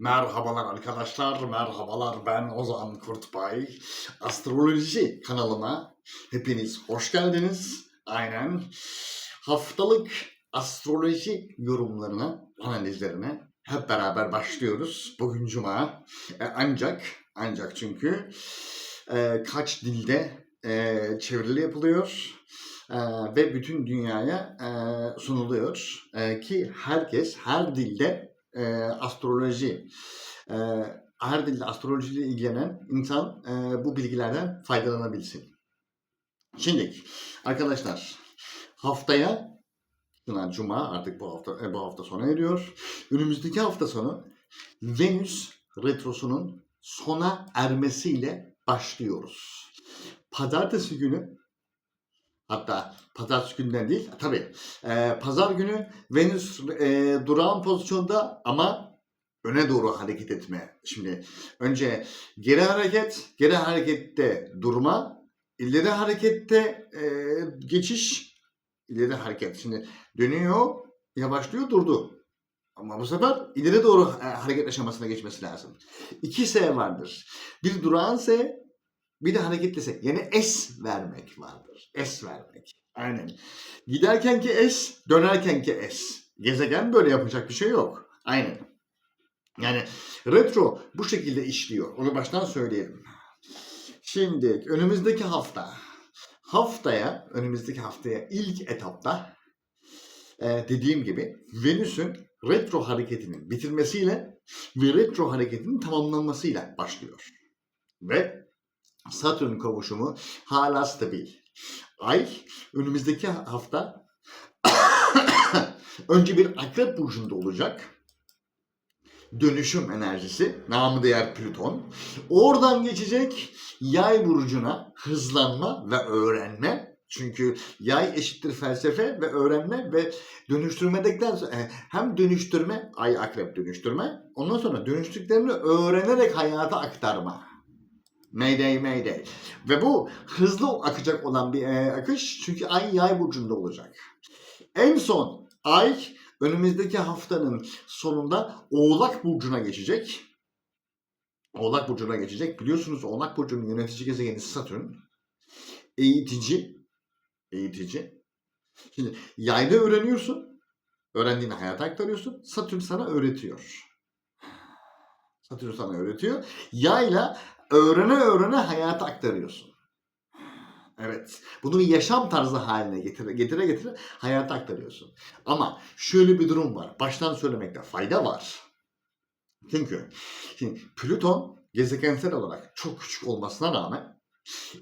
Merhabalar arkadaşlar, merhabalar ben Ozan Kurtbay. Astroloji kanalıma hepiniz hoş geldiniz. Aynen. Haftalık astroloji yorumlarına, analizlerine hep beraber başlıyoruz. Bugün Cuma. E, ancak, ancak çünkü e, kaç dilde e, çevrili yapılıyor e, ve bütün dünyaya e, sunuluyor E, ki herkes her dilde e, astroloji e, her dilde astrolojiyle ilgilenen insan e, bu bilgilerden faydalanabilsin. Şimdi arkadaşlar haftaya Şuna Cuma artık bu hafta e, bu hafta sona eriyor. Önümüzdeki hafta sonu Venüs retrosunun sona ermesiyle başlıyoruz. Pazartesi günü hatta pazartesi günden değil tabii e, pazar günü Venüs e, durağan pozisyonda ama öne doğru hareket etme. Şimdi önce geri hareket, geri harekette durma, ileri harekette e, geçiş, ileri hareket. Şimdi dönüyor, yavaşlıyor, durdu. Ama bu sefer ileri doğru e, hareket aşamasına geçmesi lazım. İki S vardır. Bir durağan S, bir de hareketli S. Yani S vermek vardır. S vermek. Aynen. Giderken ki S, dönerken ki S. Gezegen böyle yapacak bir şey yok. Aynen. Yani retro bu şekilde işliyor. Onu baştan söyleyelim. Şimdi önümüzdeki hafta. Haftaya, önümüzdeki haftaya ilk etapta e, dediğim gibi Venüs'ün retro hareketinin bitirmesiyle ve retro hareketinin tamamlanmasıyla başlıyor. Ve Satürn kavuşumu hala stabil. Ay önümüzdeki hafta önce bir akrep burcunda olacak. Dönüşüm enerjisi, namı değer Plüton. Oradan geçecek yay burcuna hızlanma ve öğrenme. Çünkü yay eşittir felsefe ve öğrenme ve dönüştürmedikten sonra e, hem dönüştürme, ay akrep dönüştürme, ondan sonra dönüştüklerini öğrenerek hayata aktarma. Mayday mayday. Ve bu hızlı akacak olan bir e, akış çünkü ay yay burcunda olacak. En son ay önümüzdeki haftanın sonunda Oğlak burcuna geçecek. Oğlak burcuna geçecek. Biliyorsunuz Oğlak burcunun yönetici gezegeni Satürn. Eğitici. Eğitici. Şimdi yayda öğreniyorsun. Öğrendiğini hayata aktarıyorsun. Satürn sana öğretiyor. Satürn sana öğretiyor. Yayla öğrene öğrene hayata aktarıyorsun. Evet. Bunu bir yaşam tarzı haline getire getire getire hayata aktarıyorsun. Ama şöyle bir durum var. Baştan söylemekte fayda var. Çünkü Plüton gezegensel olarak çok küçük olmasına rağmen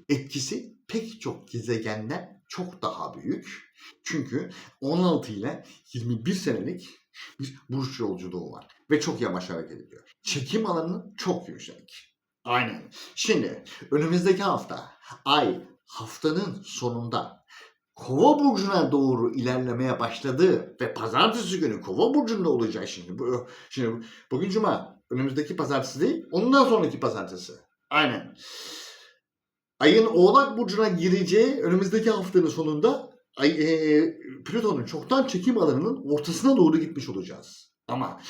etkisi pek çok gezegenden çok daha büyük. Çünkü 16 ile 21 senelik bir burç yolculuğu var. Ve çok yavaş hareket ediyor. Çekim alanı çok yüksek. Aynen. Şimdi önümüzdeki hafta ay haftanın sonunda Kova burcuna doğru ilerlemeye başladı ve pazartesi günü Kova burcunda olacak şimdi. Bu, şimdi bugün cuma, önümüzdeki pazartesi değil, ondan sonraki pazartesi. Aynen. Ayın Oğlak burcuna gireceği önümüzdeki haftanın sonunda ay, e, Plüton'un çoktan çekim alanının ortasına doğru gitmiş olacağız. Ama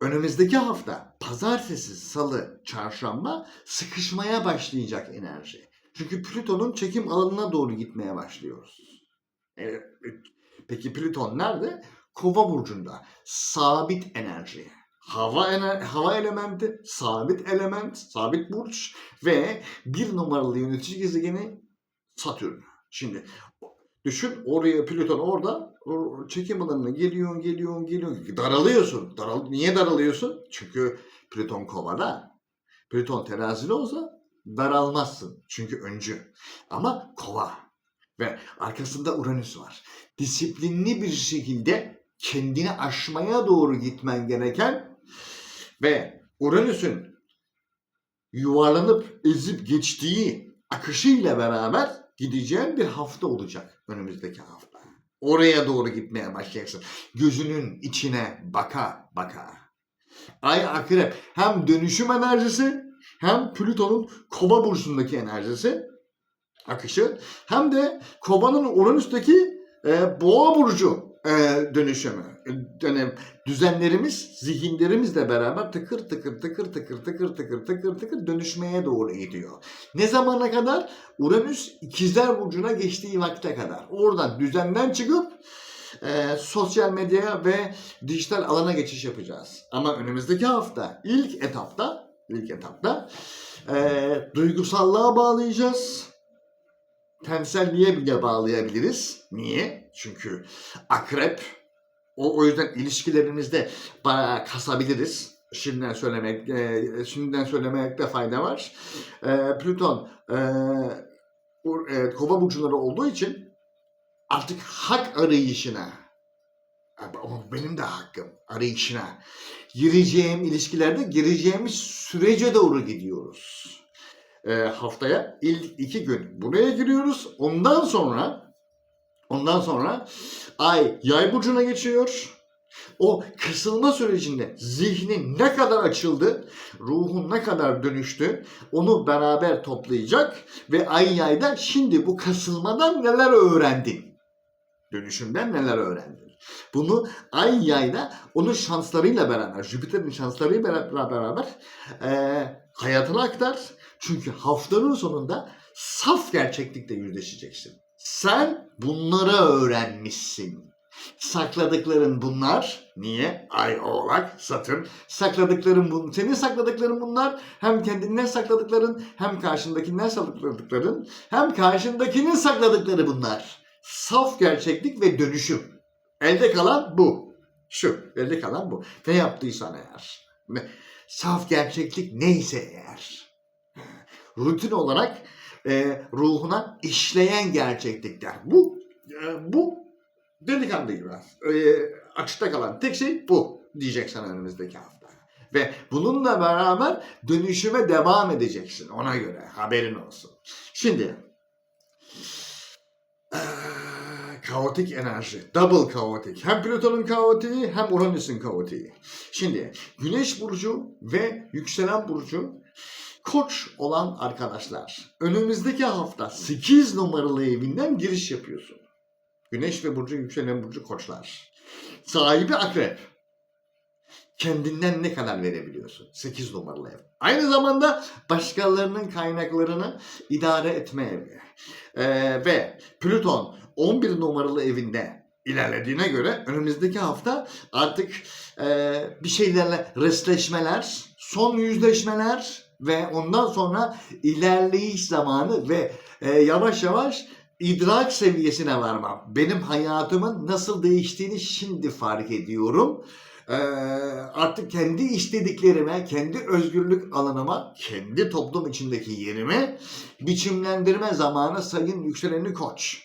önümüzdeki hafta pazartesi, salı, çarşamba sıkışmaya başlayacak enerji. Çünkü Plüton'un çekim alanına doğru gitmeye başlıyoruz. E, e, peki Plüton nerede? Kova burcunda. Sabit enerji. Hava ener hava elementi, sabit element, sabit burç ve bir numaralı yönetici gezegeni Satürn. Şimdi düşün oraya Plüton orada çekim alanına geliyor, geliyor, geliyor. Daralıyorsun. Daral Niye daralıyorsun? Çünkü Plüton kovada. Plüton terazili olsa daralmazsın. Çünkü öncü. Ama kova. Ve arkasında Uranüs var. Disiplinli bir şekilde kendini aşmaya doğru gitmen gereken ve Uranüs'ün yuvarlanıp ezip geçtiği akışıyla beraber gideceğin bir hafta olacak önümüzdeki hafta. Oraya doğru gitmeye başlayacaksın. Gözünün içine baka baka. Ay akrep hem dönüşüm enerjisi hem Plüton'un kova burcundaki enerjisi akışı hem de kovanın Uranüs'teki e, boğa burcu dönüşümü. Yani düzenlerimiz, zihinlerimizle beraber tıkır tıkır tıkır tıkır tıkır tıkır tıkır tıkır dönüşmeye doğru gidiyor. Ne zamana kadar? Uranüs ikizler burcuna geçtiği vakte kadar. Oradan düzenden çıkıp e, sosyal medyaya ve dijital alana geçiş yapacağız. Ama önümüzdeki hafta ilk etapta ilk etapta e, duygusallığa bağlayacağız. Temselliğe bile bağlayabiliriz. Niye? Çünkü akrep o, o yüzden ilişkilerimizde bayağı kasabiliriz. Şimdiden söylemek, e, şimdiden söylemekte fayda var. E, Plüton e, e, kova burçları olduğu için artık hak arayışına ama benim de hakkım arayışına gireceğim ilişkilerde gireceğimiz sürece doğru gidiyoruz. E, haftaya ilk iki gün buraya giriyoruz. Ondan sonra ondan sonra ay yay burcuna geçiyor. O kısılma sürecinde zihnin ne kadar açıldı, ruhun ne kadar dönüştü onu beraber toplayacak ve ay yayda şimdi bu kasılmadan neler öğrendin? Dönüşümden neler öğrendin? Bunu ay yayda onun şanslarıyla beraber, Jüpiter'in şanslarıyla beraber, eee, hayatına aktar. Çünkü haftanın sonunda saf gerçeklikle yüzleşeceksin. Sen bunları öğrenmişsin. Sakladıkların bunlar. Niye? Ay oğlak, Satürn. Sakladıkların bun senin sakladıkların bunlar. Hem kendinden sakladıkların, hem karşındakinden sakladıkların, hem karşındakinin sakladıkları bunlar. Saf gerçeklik ve dönüşüm. Elde kalan bu. Şu, elde kalan bu. Ne yaptıysan eğer. Ne- Saf gerçeklik neyse eğer. Rutin olarak e, ruhuna işleyen gerçeklikler. Bu, e, bu delikanlı gibi. E, açıkta kalan tek şey bu diyecek sana önümüzdeki hafta. Ve bununla beraber dönüşüme devam edeceksin ona göre haberin olsun. Şimdi eee, kaotik enerji, double kaotik. Hem Plüton'un kaotiği hem Uranüs'ün kaotiği. Şimdi Güneş burcu ve yükselen burcu Koç olan arkadaşlar önümüzdeki hafta 8 numaralı evinden giriş yapıyorsun. Güneş ve burcu yükselen burcu koçlar. Sahibi akrep. Kendinden ne kadar verebiliyorsun? 8 numaralı ev. Aynı zamanda başkalarının kaynaklarını idare etme evi. Ee, ve Plüton 11 numaralı evinde ilerlediğine göre önümüzdeki hafta artık e, bir şeylerle restleşmeler, son yüzleşmeler ve ondan sonra ilerleyiş zamanı ve e, yavaş yavaş idrak seviyesine varmam. Benim hayatımın nasıl değiştiğini şimdi fark ediyorum. Ee, artık kendi istediklerime, kendi özgürlük alanıma, kendi toplum içindeki yerime biçimlendirme zamanı sayın yükseleni koç.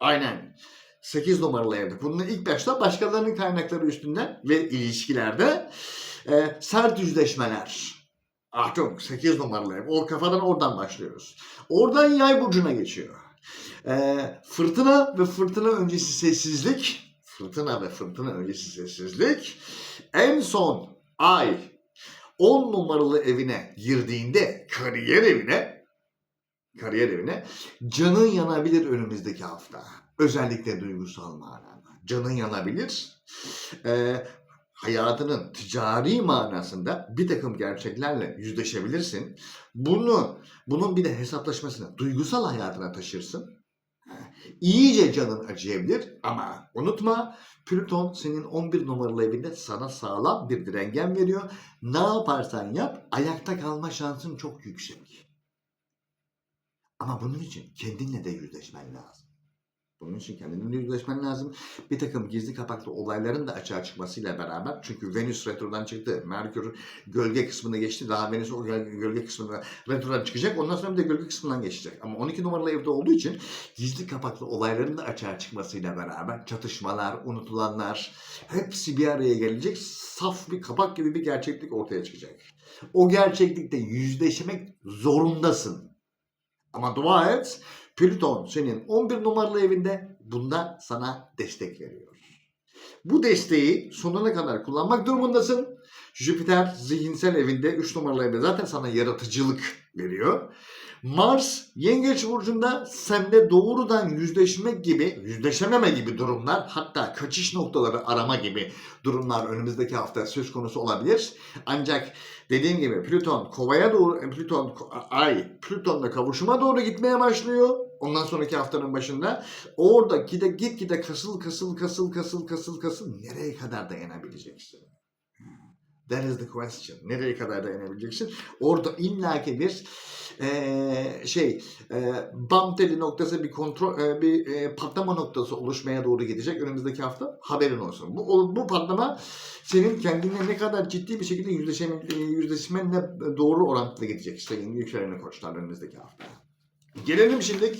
Aynen. 8 numaralı evde. Bunun ilk başta başkalarının kaynakları üstünden ve ilişkilerde e, sert yüzleşmeler. Artık 8 numaralı ev. O kafadan oradan başlıyoruz. Oradan yay burcuna geçiyor. E, fırtına ve fırtına öncesi sessizlik. Fırtına ve fırtına öncesi sessizlik. En son ay 10 numaralı evine girdiğinde kariyer evine kariyer evine canın yanabilir önümüzdeki hafta. Özellikle duygusal manada. Canın yanabilir. Ee, hayatının ticari manasında bir takım gerçeklerle yüzleşebilirsin. Bunu, bunun bir de hesaplaşmasını duygusal hayatına taşırsın. İyice canın acıyabilir ama unutma Plüton senin 11 numaralı evinde sana sağlam bir direngen veriyor. Ne yaparsan yap ayakta kalma şansın çok yüksek. Ama bunun için kendinle de yüzleşmen lazım. Bunun için kendinle yüzleşmen lazım. Bir takım gizli kapaklı olayların da açığa çıkmasıyla beraber çünkü Venüs retrodan çıktı. Merkür gölge kısmını geçti. Daha Venüs o göl- gölge kısmında retrodan çıkacak. Ondan sonra bir de gölge kısmından geçecek. Ama 12 numaralı evde olduğu için gizli kapaklı olayların da açığa çıkmasıyla beraber çatışmalar, unutulanlar hepsi bir araya gelecek. Saf bir kapak gibi bir gerçeklik ortaya çıkacak. O gerçeklikte yüzleşmek zorundasın. Ama dua et Plüton senin 11 numaralı evinde bunda sana destek veriyor. Bu desteği sonuna kadar kullanmak durumundasın. Jüpiter zihinsel evinde 3 numaralı evde zaten sana yaratıcılık veriyor. Mars Yengeç burcunda sende doğrudan yüzleşmek gibi, yüzleşememe gibi durumlar, hatta kaçış noktaları arama gibi durumlar önümüzdeki hafta söz konusu olabilir. Ancak dediğim gibi Plüton Kova'ya doğru, Plüton Ay Plüton'la kavuşuma doğru gitmeye başlıyor. Ondan sonraki haftanın başında orada gide gitgide kasıl kasıl kasıl kasıl kasıl kasıl nereye kadar dayanabileceksin? That is the question. Nereye kadar dayanabileceksin? Orada illaki bir eee, şey eee bam teli noktası bir kontrol eee, bir eee, patlama noktası oluşmaya doğru gidecek önümüzdeki hafta haberin olsun. Bu bu patlama senin kendine ne kadar ciddi bir şekilde yüzleşme, yüzleşmenle doğru orantılı gidecek sayın yükseleni koçlar önümüzdeki hafta. Gelelim şimdi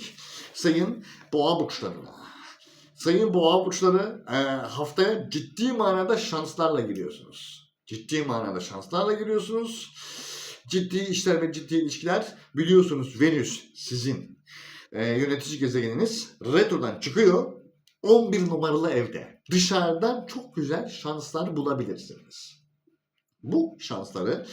sayın boğa burçlarına. Sayın boğa burçları eee, haftaya ciddi manada şanslarla giriyorsunuz. Ciddi manada şanslarla giriyorsunuz. Ciddi işler ve ciddi ilişkiler biliyorsunuz Venüs sizin eee, yönetici gezegeniniz retrodan çıkıyor. 11 numaralı evde. Dışarıdan çok güzel şanslar bulabilirsiniz. Bu şansları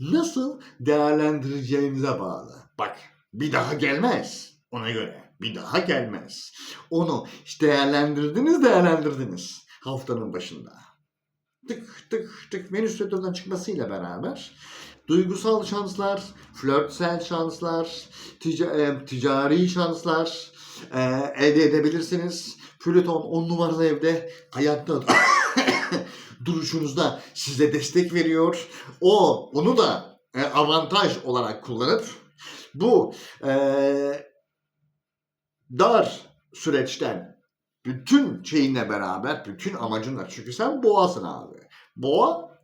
nasıl değerlendireceğinize bağlı. Bak bir daha gelmez ona göre. Bir daha gelmez. Onu işte değerlendirdiniz değerlendirdiniz haftanın başında. Tık tık tık Venüs retrodan çıkmasıyla beraber duygusal şanslar, flörtsel şanslar, tica- e, ticari şanslar e, elde edebilirsiniz. Plüton 10 numaralı evde hayatta duruşunuzda size destek veriyor. O onu da e, avantaj olarak kullanıp bu e, dar süreçten bütün şeyinle beraber, bütün amacınla çünkü sen boğasın abi. Boğa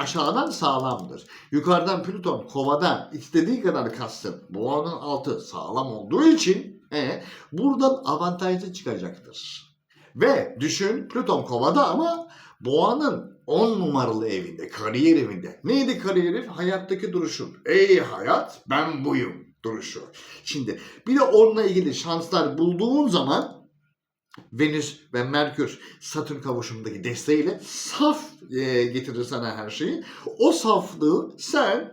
aşağıdan sağlamdır. Yukarıdan Plüton kovada istediği kadar kassın. Boğanın altı sağlam olduğu için e, buradan avantajlı çıkacaktır. Ve düşün Plüton kovada ama boğanın 10 numaralı evinde, kariyer evinde. Neydi kariyerin? Hayattaki duruşun. Ey hayat ben buyum duruşu. Şimdi bir de onunla ilgili şanslar bulduğun zaman Venüs ve Merkür Satürn kavuşumundaki desteğiyle saf e, getirir sana her şeyi. O saflığı sen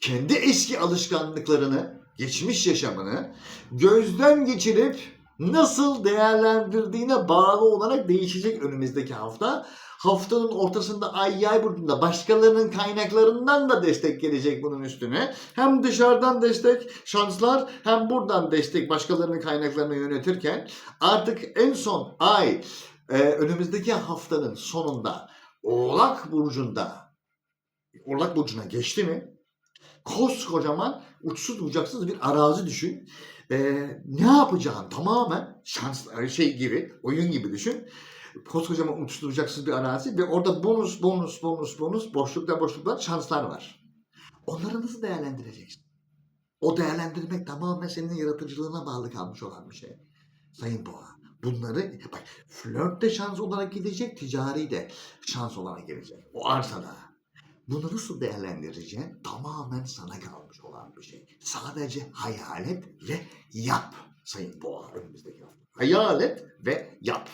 kendi eski alışkanlıklarını, geçmiş yaşamını gözden geçirip nasıl değerlendirdiğine bağlı olarak değişecek önümüzdeki hafta. Haftanın ortasında Ay Yay burcunda başkalarının kaynaklarından da destek gelecek bunun üstüne. Hem dışarıdan destek, şanslar hem buradan destek başkalarının kaynaklarını yönetirken artık en son Ay e, önümüzdeki haftanın sonunda Oğlak burcunda Oğlak burcuna geçti mi? Koskocaman uçsuz bucaksız bir arazi düşün. E, ne yapacağın tamamen şans şey gibi, oyun gibi düşün koskocaman uçsuz bucaksız bir arazi ve orada bonus bonus bonus bonus boşluklar boşluklar şanslar var. Onları nasıl değerlendireceksin? O değerlendirmek tamamen senin yaratıcılığına bağlı kalmış olan bir şey. Sayın Boğa. Bunları bak flört de şans olarak gidecek, ticari de şans olarak gelecek. O arsada. Bunu nasıl değerlendireceğin tamamen sana kalmış olan bir şey. Sadece hayal et ve yap Sayın Boğa önümüzdeki hafta. Hayal et ve yap.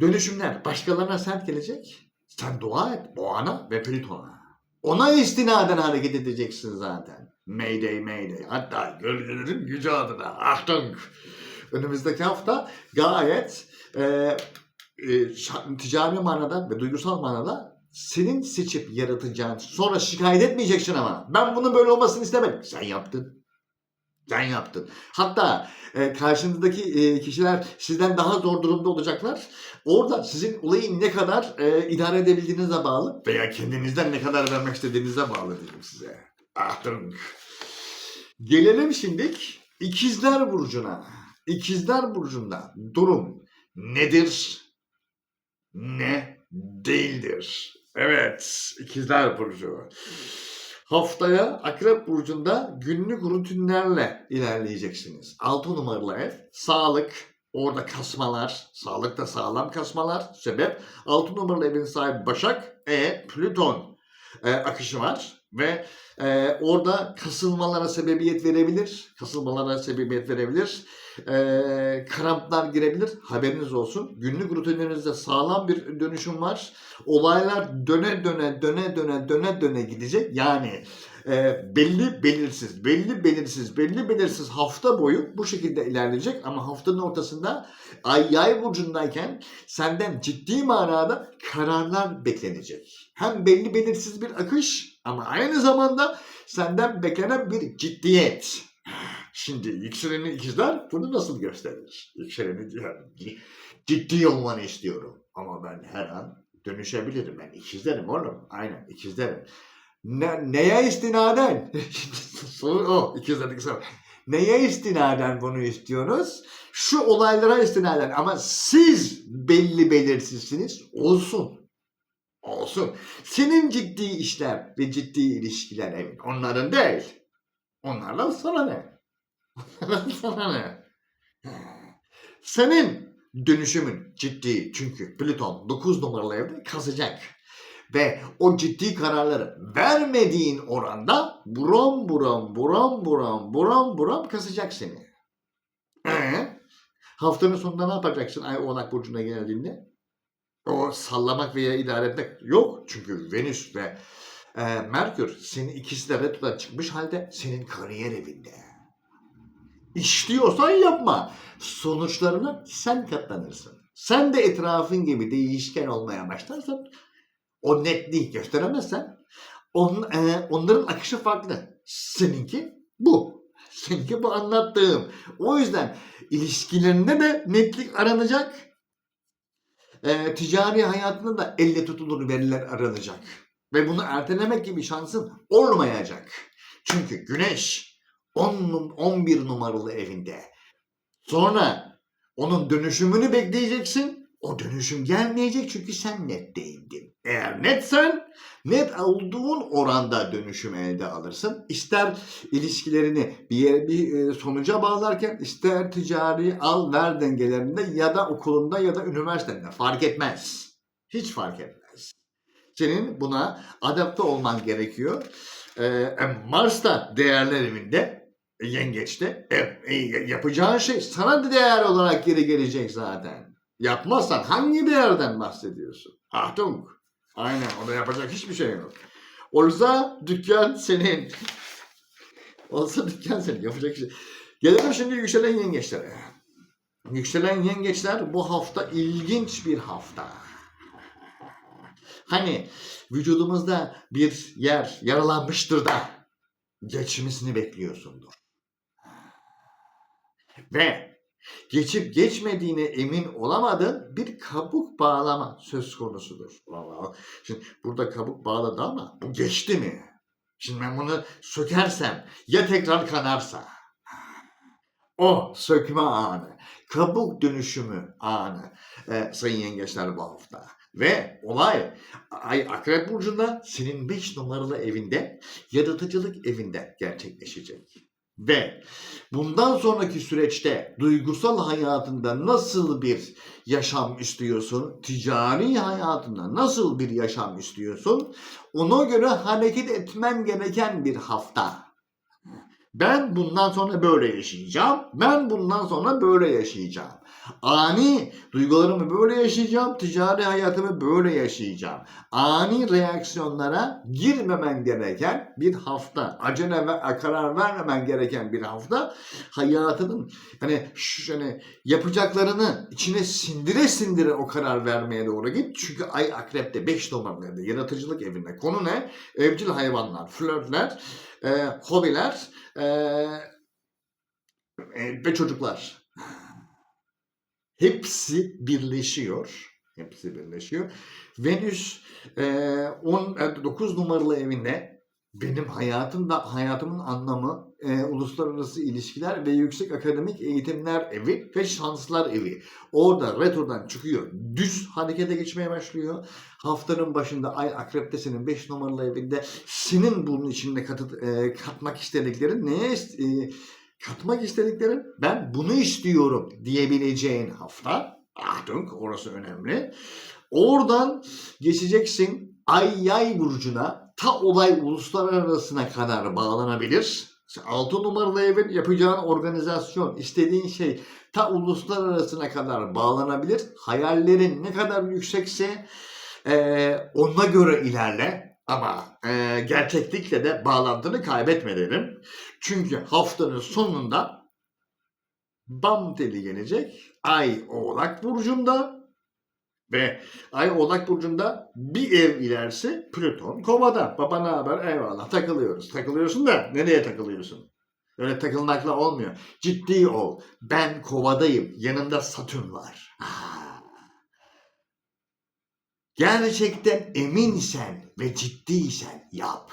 Dönüşümler başkalarına sert gelecek. Sen dua et boğana ve Plüton'a. Ona istinaden hareket edeceksin zaten. Mayday mayday. Hatta gölgelerin gücü adına. Achtung. Önümüzdeki hafta gayet e, e, ticari manada ve duygusal manada senin seçip yaratacağın sonra şikayet etmeyeceksin ama ben bunun böyle olmasını istemedim. Sen yaptın. Sen yaptın. Hatta e, karşınızdaki e, kişiler sizden daha zor durumda olacaklar. Orada sizin olayı ne kadar e, idare edebildiğinize bağlı veya kendinizden ne kadar vermek istediğinize bağlı diyeyim size. Achtung. Gelelim şimdi ikizler burcuna. İkizler burcunda durum nedir? Ne değildir? Evet, ikizler burcu. Haftaya Akrep Burcu'nda günlük rutinlerle ilerleyeceksiniz. 6 numaralı ev, sağlık, orada kasmalar, sağlıkta sağlam kasmalar. Sebep 6 numaralı evin sahibi Başak, E, Plüton e, akışı var. Ve e, orada kasılmalara sebebiyet verebilir. Kasılmalara sebebiyet verebilir. E, kramplar girebilir. Haberiniz olsun. Günlük rutinlerinizde sağlam bir dönüşüm var. Olaylar döne döne döne döne döne döne gidecek. Yani e, belli belirsiz, belli belirsiz, belli belirsiz hafta boyu bu şekilde ilerleyecek. Ama haftanın ortasında ay yay burcundayken senden ciddi manada kararlar beklenecek. Hem belli belirsiz bir akış ama aynı zamanda senden beklenen bir ciddiyet. Şimdi yükseleni ikizler bunu nasıl gösterir? Yükseleni diyor. Ciddi olmanı istiyorum. Ama ben her an dönüşebilirim. Ben ikizlerim oğlum. Aynen ikizlerim. Ne, neye istinaden? Soru o. İkizlerdeki soru. Neye istinaden bunu istiyorsunuz? Şu olaylara istinaden. Ama siz belli belirsizsiniz. Olsun. Olsun. Senin ciddi işler ve ciddi ilişkiler evet. Onların değil. Onlardan sana ne? Onlardan sana ne? Senin dönüşümün ciddi çünkü Plüton 9 numaralı evde kazacak. Ve o ciddi kararları vermediğin oranda buram buram buram buram buram buram kasacak seni. Ee, haftanın sonunda ne yapacaksın Ay Oğlak Burcu'na geldiğinde? O sallamak veya idare etmek yok. Çünkü Venüs ve e, Merkür senin ikisi de retrodan çıkmış halde senin kariyer evinde. İşliyorsan yapma. Sonuçlarına sen katlanırsın. Sen de etrafın gibi değişken olmaya başlarsan o netliği gösteremezsen on, e, onların akışı farklı. Seninki bu. Seninki bu anlattığım. O yüzden ilişkilerinde de netlik aranacak. E, ticari hayatında da elle tutulur veriler aranacak. Ve bunu ertelemek gibi şansın olmayacak. Çünkü güneş 10, num- 11 numaralı evinde. Sonra onun dönüşümünü bekleyeceksin. O dönüşüm gelmeyecek çünkü sen net değildin. Eğer netsen net olduğun oranda dönüşüm elde alırsın. İster ilişkilerini bir yere bir e, sonuca bağlarken ister ticari al ver dengelerinde ya da okulunda ya da üniversitede fark etmez. Hiç fark etmez. Senin buna adapte olman gerekiyor. Ee, Mars da değerler evinde e, yengeçte e, e, yapacağın şey sana da değer olarak geri gelecek zaten. Yapmazsan hangi değerden bahsediyorsun? Achtung. Aynen ona yapacak hiçbir şey yok. Olsa dükkan senin. Olsa dükkan senin. Yapacak şey. Gelelim şimdi yükselen yengeçlere. Yükselen yengeçler bu hafta ilginç bir hafta. Hani vücudumuzda bir yer yaralanmıştır da geçmesini bekliyorsundur. Ve geçip geçmediğine emin olamadığın bir kabuk bağlama söz konusudur. Şimdi burada kabuk bağladı ama bu geçti mi? Şimdi ben bunu sökersem ya tekrar kanarsa? O sökme anı, kabuk dönüşümü anı e, sayın yengeçler bu hafta. Ve olay Ay Akrep Burcu'nda senin 5 numaralı evinde, yaratıcılık evinde gerçekleşecek. Ve bundan sonraki süreçte duygusal hayatında nasıl bir yaşam istiyorsun, ticari hayatında nasıl bir yaşam istiyorsun, ona göre hareket etmen gereken bir hafta. Ben bundan sonra böyle yaşayacağım. Ben bundan sonra böyle yaşayacağım. Ani duygularımı böyle yaşayacağım. Ticari hayatımı böyle yaşayacağım. Ani reaksiyonlara girmemen gereken bir hafta. Acele ve karar vermemen gereken bir hafta. Hayatının hani şu hani yapacaklarını içine sindire sindire o karar vermeye doğru git. Çünkü ay akrepte 5 numaralı evde yaratıcılık evinde. Konu ne? Evcil hayvanlar, flörtler, e, hobiler, e, ve çocuklar. Hepsi birleşiyor. Hepsi birleşiyor. Venüs e, 19 numaralı evinde benim hayatımda hayatımın anlamı e, uluslararası ilişkiler ve yüksek akademik eğitimler evi ve şanslar evi. Orada retrodan çıkıyor. Düz harekete geçmeye başlıyor. Haftanın başında ay akrepte senin 5 numaralı evinde senin bunun içinde katı, e, katmak istediklerin neye e, katmak istediklerin ben bunu istiyorum diyebileceğin hafta. Achtung orası önemli. Oradan geçeceksin ay yay burcuna ta olay uluslararasına kadar bağlanabilir. 6 numaralı evin yapacağın organizasyon, istediğin şey ta uluslararasına kadar bağlanabilir. Hayallerin ne kadar yüksekse eee, ona göre ilerle. Ama eee, gerçeklikle de bağlantını kaybetme derim. Çünkü haftanın sonunda bam teli gelecek. Ay Oğlak Burcu'nda ve Ay Oğlak Burcu'nda bir ev ilerisi Plüton Kova'da. Baba ne haber? Eyvallah takılıyoruz. Takılıyorsun da nereye takılıyorsun? Öyle takılmakla olmuyor. Ciddi ol. Ben Kova'dayım. Yanımda Satürn var. Gerçekten eminsen ve ciddiysen yap.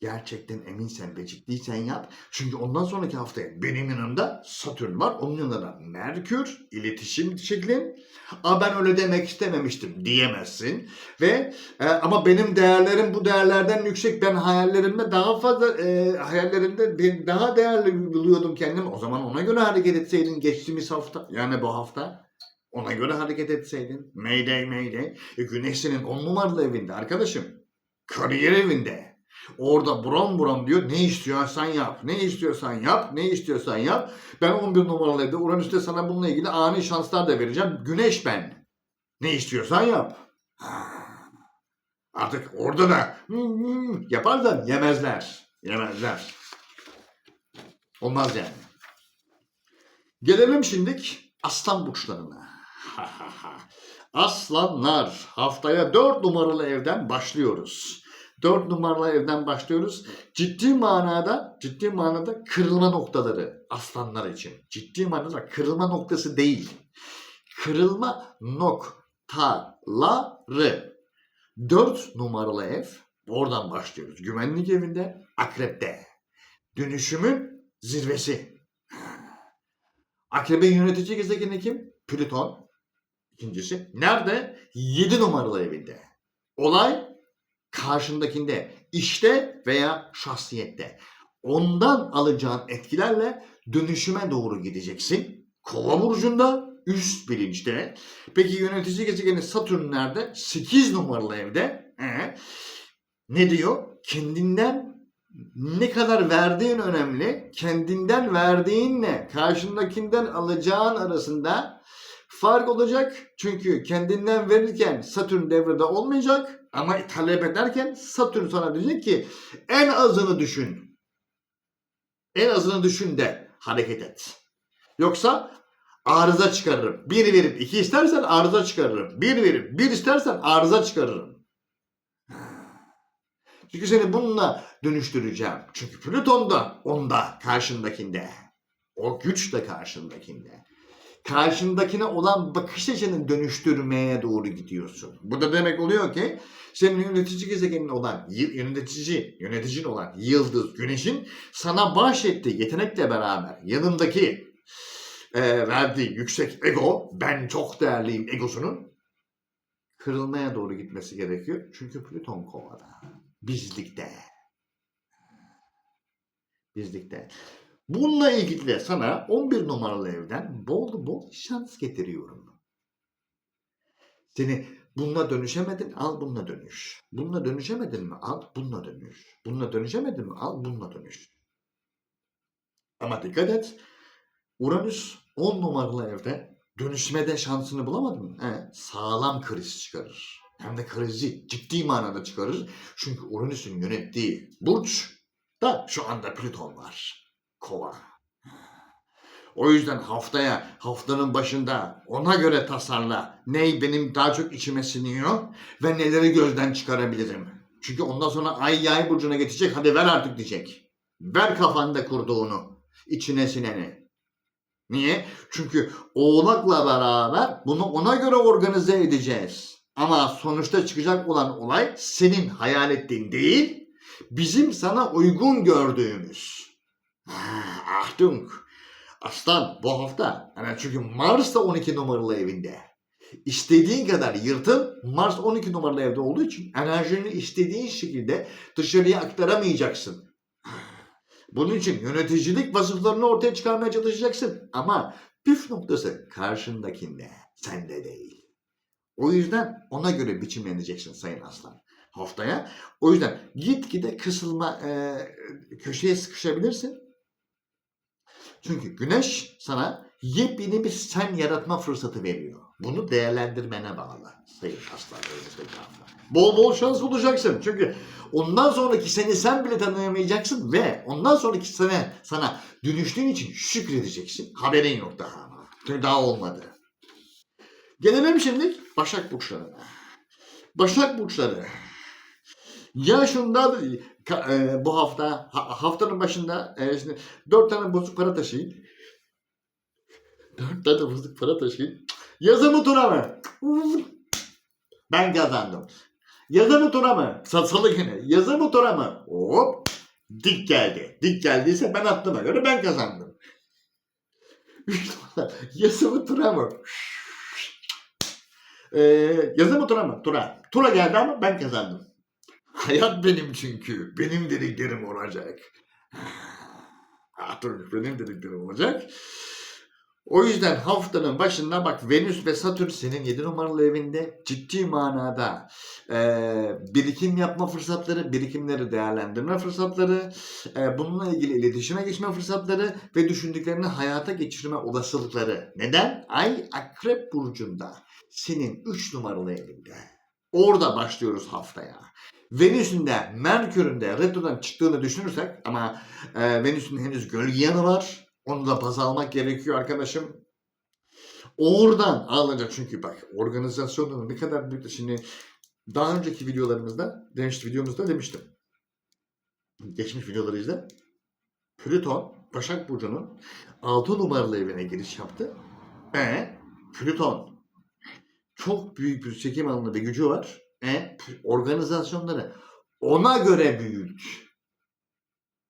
Gerçekten eminsen ve ciddiysen yap. Çünkü ondan sonraki haftaya benim yanımda Satürn var. Onun yanında Merkür, iletişim şeklin. Aa ben öyle demek istememiştim diyemezsin. Ve e, ama benim değerlerim bu değerlerden yüksek. Ben hayallerimde daha fazla e, hayallerimde bir- daha değerli buluyordum kendimi. O zaman ona göre hareket etseydin geçtiğimiz hafta yani bu hafta ona göre hareket etseydin. Mayday mayday. E, güneş senin on numaralı evinde arkadaşım. Kariyer evinde. Orada buram buram diyor ne istiyorsan yap. Ne istiyorsan yap. Ne istiyorsan yap. Ben 11 numaralı evde Uranüs'te sana bununla ilgili ani şanslar da vereceğim. Güneş ben. Ne istiyorsan yap. Artık orada da yaparsan yemezler. Yemezler. Olmaz yani. Gelelim şimdik aslan burçlarına. Aslanlar haftaya 4 numaralı evden başlıyoruz. 4 numaralı evden başlıyoruz. Ciddi manada, ciddi manada kırılma noktaları aslanlar için. Ciddi manada kırılma noktası değil. Kırılma noktaları. 4 numaralı ev. Oradan başlıyoruz. Güvenlik evinde, akrepte. Dönüşümün zirvesi. Akrebin yönetici gezegeni kim? Plüton. İkincisi. Nerede? 7 numaralı evinde. Olay karşındakinde, işte veya şahsiyette. Ondan alacağın etkilerle dönüşüme doğru gideceksin. Kova burcunda, üst bilinçte. Peki yönetici gezegeni Satürn nerede? 8 numaralı evde. Ee, ne diyor? Kendinden ne kadar verdiğin önemli. Kendinden verdiğinle karşındakinden alacağın arasında fark olacak. Çünkü kendinden verirken Satürn devrede olmayacak. Ama talep ederken Satürn sana diyecek ki en azını düşün. En azını düşün de hareket et. Yoksa arıza çıkarırım. Bir verip iki istersen arıza çıkarırım. Bir verip bir istersen arıza çıkarırım. Çünkü seni bununla dönüştüreceğim. Çünkü Plüton da onda, karşındakinde. O güç de karşındakinde. Karşındakine olan bakış açını dönüştürmeye doğru gidiyorsun. Bu da demek oluyor ki senin yönetici gezegenin olan, yönetici, yöneticin olan yıldız, güneşin sana bahşettiği yetenekle beraber yanındaki e, verdiği yüksek ego, ben çok değerliyim egosunun kırılmaya doğru gitmesi gerekiyor. Çünkü Plüton kovada. Bizlikte. Bizlikte. Bununla ilgili de sana 11 numaralı evden bol bol şans getiriyorum. Seni bununla dönüşemedin al bununla dönüş. Bununla dönüşemedin mi al bununla dönüş. Bununla dönüşemedin mi al bununla dönüş. Ama dikkat et. Uranüs 10 numaralı evde dönüşmede şansını bulamadın mı? He, sağlam kriz çıkarır. Hem de krizi ciddi manada çıkarır. Çünkü Uranüs'ün yönettiği burç da şu anda Plüton var. Kova. O yüzden haftaya, haftanın başında ona göre tasarla. Ney benim daha çok içime siniyor ve neleri gözden çıkarabilirim. Çünkü ondan sonra ay yay burcuna geçecek. Hadi ver artık diyecek. Ver kafanda kurduğunu. içine sineni. Niye? Çünkü oğlakla beraber bunu ona göre organize edeceğiz. Ama sonuçta çıkacak olan olay senin hayal ettiğin değil, bizim sana uygun gördüğümüz. Ah, Achtung! Aslan bu hafta. Yani çünkü Mars da 12 numaralı evinde. İstediğin kadar yırtın. Mars 12 numaralı evde olduğu için enerjini istediğin şekilde dışarıya aktaramayacaksın. Bunun için yöneticilik vasıflarını ortaya çıkarmaya çalışacaksın. Ama püf noktası karşındakinde, sende değil. O yüzden ona göre biçimleneceksin Sayın Aslan haftaya. O yüzden gitgide kısılma e, köşeye sıkışabilirsin. Çünkü güneş sana yepyeni bir sen yaratma fırsatı veriyor. Bunu değerlendirmene bağlı Sayın Aslan önümüzdeki hafta. Bol bol şans bulacaksın. Çünkü ondan sonraki seni sen bile tanıyamayacaksın ve ondan sonraki sene sana dönüştüğün için şükredeceksin. Haberin yok daha ama. Çünkü daha olmadı. Gelelim şimdi Başak Burçlarına. Başak Burçları. Ya şunda ka- e, bu hafta ha- haftanın başında e, şimdi dört tane bozuk para taşıyın. Dört tane bozuk para taşıyın. Yazı mı tura mı? Ben kazandım. Yazı mı tura mı? Sa- Salı günü. Yazı mı tura mı? Hop. Dik geldi. Dik geldiyse ben attığıma göre ben kazandım. Yazı mı tura mı? Ee, yazı tura mı? Tura. Tura geldi ama ben kazandım. Hayat benim çünkü. Benim dediklerim olacak. Artık benim dediklerim olacak. O yüzden haftanın başında bak Venüs ve Satürn senin 7 numaralı evinde ciddi manada eee, birikim yapma fırsatları, birikimleri değerlendirme fırsatları, eee, bununla ilgili iletişime geçme fırsatları ve düşündüklerini hayata geçirme olasılıkları. Neden? Ay Akrep Burcu'nda senin 3 numaralı evinde. Orada başlıyoruz haftaya. Venüs'ün de Merkür'ün de retrodan çıktığını düşünürsek ama e, Venüs'ün henüz gölge yanı var. Onu da baz almak gerekiyor arkadaşım. Oradan alınacak çünkü bak organizasyonun ne kadar büyük. Şimdi daha önceki videolarımızda, demiş videomuzda demiştim. Geçmiş videoları izle. Plüton, Başak Burcu'nun 6 numaralı evine giriş yaptı. E Plüton çok büyük bir çekim alanı ve gücü var. E organizasyonları ona göre büyüt.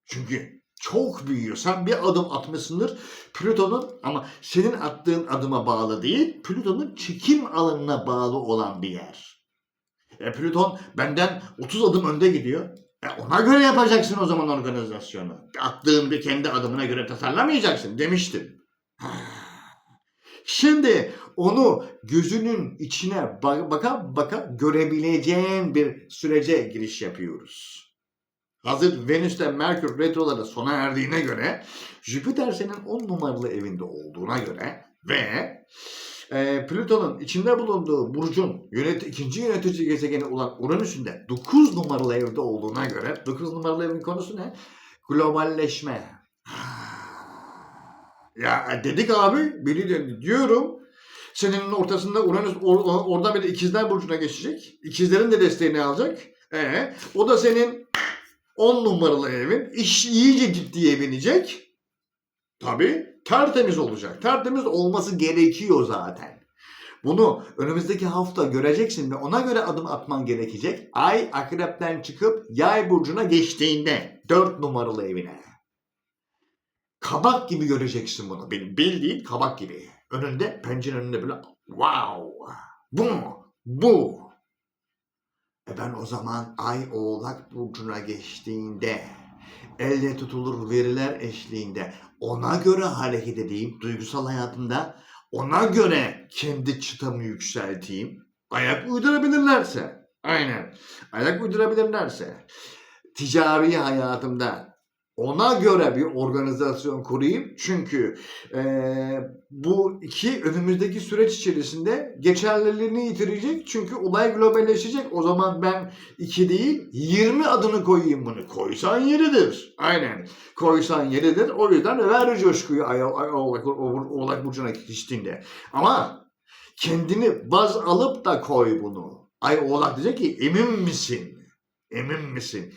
Çünkü çok büyüyor. Sen bir adım atmışsındır Plüton'un ama senin attığın adıma bağlı değil, Plüton'un çekim alanına bağlı olan bir yer. E Plüton benden 30 adım önde gidiyor. E ona göre yapacaksın o zaman organizasyonu. Attığın bir kendi adımına göre tasarlamayacaksın demiştim. Şimdi onu gözünün içine ba- baka baka görebileceğin bir sürece giriş yapıyoruz. Hazır Venüs'te Merkür retroları sona erdiğine göre Jüpiter senin 10 numaralı evinde olduğuna göre ve e, Plüton'un içinde bulunduğu burcun yönet ikinci yönetici gezegeni olan Uranüs'ün de 9 numaralı evde olduğuna göre 9 numaralı evin konusu ne? Globalleşme. Ya dedik abi biri diyorum senenin ortasında Uranüs or, or- oradan bir de ikizler burcuna geçecek. İkizlerin de desteğini alacak. E, o da senin 10 numaralı evin. İş iyice ciddiye binecek. Tabii tertemiz olacak. Tertemiz olması gerekiyor zaten. Bunu önümüzdeki hafta göreceksin ve ona göre adım atman gerekecek. Ay akrepten çıkıp yay burcuna geçtiğinde 4 numaralı evine. Kabak gibi göreceksin bunu. Benim bildiğin kabak gibi. Önünde pencerenin önünde böyle wow bu? Bu. E ben o zaman Ay Oğlak Burcu'na geçtiğinde elle tutulur veriler eşliğinde ona göre hareket edeyim duygusal hayatımda ona göre kendi çıtamı yükselteyim ayak uydurabilirlerse aynen ayak uydurabilirlerse ticari hayatımda ona göre bir organizasyon kurayım. Çünkü eee, bu iki önümüzdeki süreç içerisinde geçerliliğini yitirecek. Çünkü olay globalleşecek. O zaman ben iki değil 20 adını koyayım bunu. Koysan yeridir. Aynen. Koysan yeridir. O yüzden ver coşkuyu oğlak burcuna geçtiğinde. Ama kendini baz alıp da koy bunu. Ay oğlak diyecek ki emin misin? Emin misin?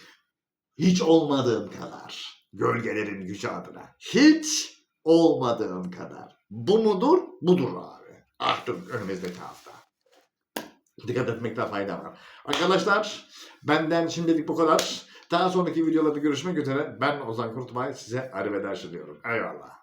Hiç olmadığım kadar. Gölgelerin gücü adına. Hiç olmadığım kadar. Bu mudur? Budur abi. Artık önümüzdeki hafta. Dikkat etmekte fayda var. Arkadaşlar benden şimdilik bu kadar. Daha sonraki videolarda görüşmek üzere. Ben Ozan Kurtbay size arrivederci diyorum. Eyvallah.